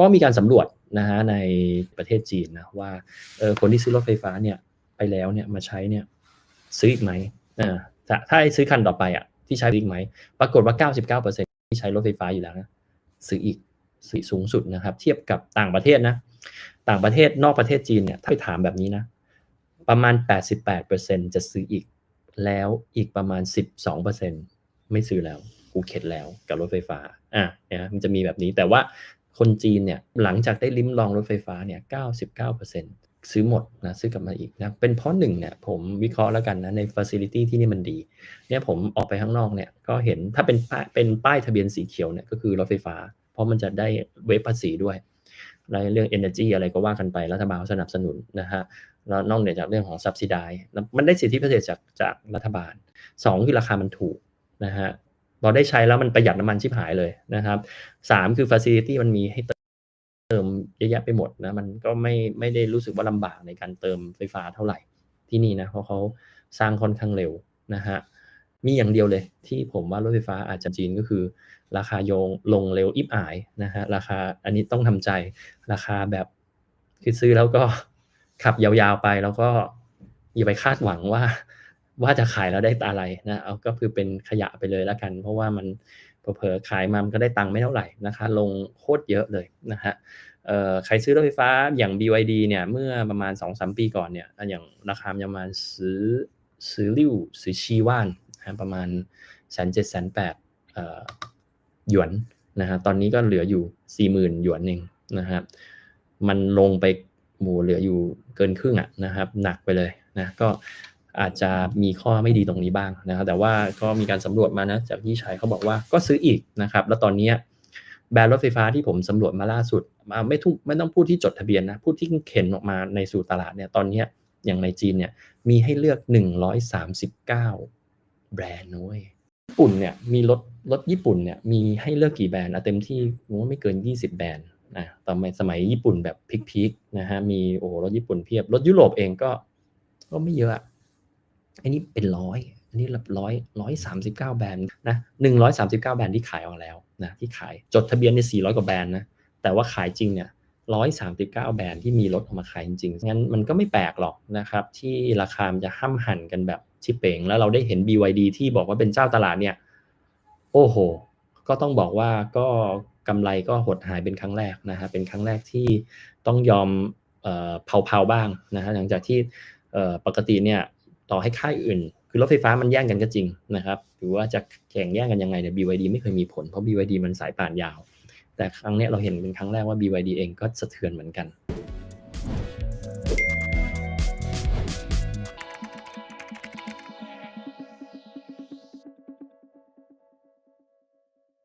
ก็มีการสำรวจนะฮะในประเทศจีนนะว่าเออคนที่ซื้อรถไฟฟ้าเนี่ยไปแล้วเนี่ยมาใช้เนี่ยซื้ออีกไหมอ่าถ้าถ้าให้ซื้อคันต่อไปอะที่ใช้อีกไหมปรากฏว่า 99%ที่ใช้รถไฟฟ้าอยู่แล้วนะซื้ออีกซื้อสูงสุดนะครับ เทียบกับต่างประเทศนะ ต่างประเทศนอกประเทศจีนเนี่ยถ้าไปถามแบบนี้นะ ประมาณ 88%จะซื้ออีกแล้วอีกประมาณ 12%ไม่ซื้อแล้ว กูเข็ดแล้วกับรถไฟฟ้าอะนะมันจะมีแบบนี้แต่ว่า คนจีนเนี่ยหลังจากได้ลิ้มลองรถไฟฟ้าเนี่ย99%ซื้อหมดนะซื้อกลับมาอีกนะเป็นเพราะหนึ่งเนี่ยผมวิเคราะห์แล้วกันนะใน facility ที่นี่มันดีเนี่ยผมออกไปข้างนอกเนี่ยก็เห็นถ้าเป็นป้ายเป็นป้ายทะเบียนสีเขียวเนี่ยก็คือรถไฟฟ้า เพราะมันจะได้เวฟภาษีด้วยในเรื่อง energy อะไรก็ว่ากันไปรัฐบาลสนับสนุนนะฮะแล้วนอกเหนือจากเรื่องของ subsidy มันได้สิทธิพิเศษจากจากรัฐบาล 2 คือราคามันถูกนะฮะ พอได้ใช้แล้วมันประหยัดน้ำมันชิบหายเลยนะครับ3คือ facility มันมีให้เติมเยอะแยะไปหมดนะมันก็ไม่ไม่ได้รู้สึกว่าลำบากในการเติมไฟฟ้าเท่าไหร่ที่นี่นะเพราะเขาสร้างค่อนข้างเร็วนะฮะมีอย่างเดียวเลยที่ผมว่ารถไฟฟ้าอาจจะจีนก็คือ ราคาโยงลงเร็วอิบอายนะฮะราคาอันนี้ต้องทำใจราคาแบบคือซื้อแล้วก็ขับยาวๆไปแล้วก็อย่าไปคาดหวังว่า ว่าจะขายแล้วได้อะไรนะเอาก็คือเป็นขยะไปเลยแล้วกัน เพราะว่ามันเผลอๆขายมามันก็ได้ตังค์ไม่เท่าไหร่นะคะลงโคตรเยอะเลยนะฮะใครซื้อรถไฟฟ้าอย่าง BYD เนี่ยเมื่อประมาณ 2-3 ปีก่อนเนี่ยอย่างราคาประมาณซื้อซื้อริ้วซื้อชีว่านนะประมาณแสนเจ็ดแสนแปดหยวนนะฮะตอนนี้ก็เหลืออยู่40,000หยวนเองนะฮะมันลงไปหมูเหลืออยู่เกินครึ่งอะนะครับ หนักไปเลยนะก็ อาจจะมีข้อไม่ดีตรงนี้บ้างนะครับแต่ว่าก็มีการสำรวจมานะจากที่ชัยเขาบอกว่าก็ซื้ออีกนะครับ แล้วตอนนี้แบรนด์รถไฟฟ้าที่ผมสำรวจมาล่าสุดมาไม่ทุกไม่ต้องพูดที่จดทะเบียนนะพูดที่เข็นออกมาในสู่ตลาดเนี่ยตอนนี้อย่างในจีนเนี่ยมีให้เลือก 139 แบรนด์นุ้ยญี่ปุ่นเนี่ยมีรถรถญี่ปุ่นเนี่ยมีให้เลือกกี่แบรนด์อะเต็มที่ผมว่าไม่เกิน 20 แบรนด์นะตอนสมัยญี่ปุ่นแบบพีคๆนะฮะมีโอ้รถญี่ปุ่นเพียบรถยุโรปเองก็ก็ไม่เยอะ อันนี้เป็นร้อยอันนี้ร้อยร้อยสามสิบเก้าแบรนด์นะหนึ่งร้อยสามสิบเก้าแบรนด์ที่ขายออกแล้วนะที่ขายจดทะเบียนในสี่ร้อยกว่าแบรนด์นะแต่ว่าขายจริงเนี่ยร้อยสามสิบเก้าแบรนด์ที่มีรถออกมาขายจริงๆ งั้นมันก็ไม่แปลกหรอกนะครับ ที่ราคามันจะห้ำหั่นกันแบบชิเป่ง แล้วเราได้เห็น BYD ที่บอกว่าเป็นเจ้าตลาดเนี่ย โอ้โห ก็ต้องบอกว่าก็กำไรก็หดหายเป็นครั้งแรกนะฮะเป็นครั้งแรกที่ต้องยอมเผาๆบ้างนะฮะหลังจากที่ปกติเนี่ย ต่อให้ค่ายอื่น คือรถไฟฟ้ามันแย่งกันก็จริงนะครับหรือว่าจะแข่งแย่งกันยังไงเนี่ย BYD ไม่เคยมีผลเพราะ BYD มันสายป่านยาว แต่ครั้งนี้เราเห็นเป็นครั้งแรกว่า BYD เองก็สะเทือนเหมือนกัน